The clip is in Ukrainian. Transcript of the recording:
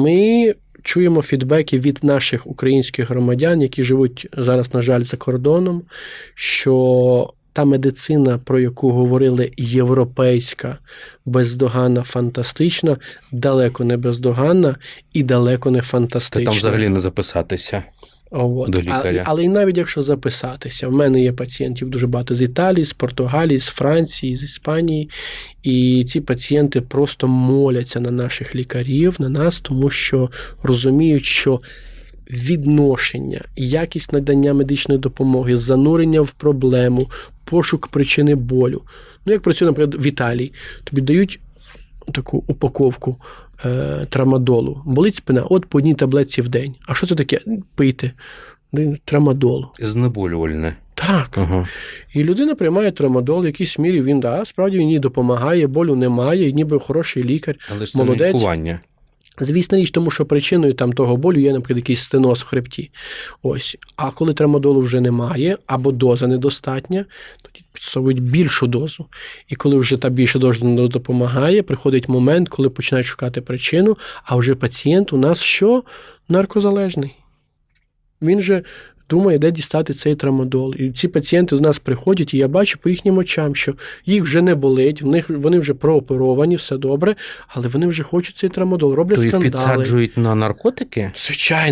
ми чуємо фідбеки від наших українських громадян, які живуть зараз, на жаль, за кордоном, що та медицина, про яку говорили, європейська, бездоганна, фантастична, далеко не бездоганна і далеко не Та фантастична. там взагалі не записатися. От. до лікаря. А, але й навіть якщо записатися, в мене є пацієнтів дуже багато з Італії, з Португалії, з Франції, з Іспанії. І ці пацієнти просто моляться на наших лікарів, на нас, тому що розуміють, що відношення, якість надання медичної допомоги, занурення в проблему, пошук причини болю. Ну, як працює, наприклад, в Італії, тобі дають таку упаковку е, трамадолу. Болить спина, от по одній таблетці в день. А що це таке? Пийте. Ну, Трамадол. Знеболювальне. Так. Ага. І людина приймає трамадол, в якійсь мірі він да, справді він їй допомагає, болю немає, і ніби хороший лікар. Але ж це Молодець. лікування. Звісно річ, тому що причиною там того болю є, наприклад, якийсь стеноз в хребті. Ось. А коли трамадолу вже немає, або доза недостатня, тоді підсовують більшу дозу. І коли вже та більша доза не допомагає, приходить момент, коли починають шукати причину, а вже пацієнт у нас що? Наркозалежний. Він же думає, де дістати цей трамадол. І ці пацієнти до нас приходять, і я бачу по їхнім очам, що їх вже не болить, в них вони вже прооперовані, все добре, але вони вже хочуть цей трамадол, роблять То їх скандали. підсаджують на наркотики? Звичайно.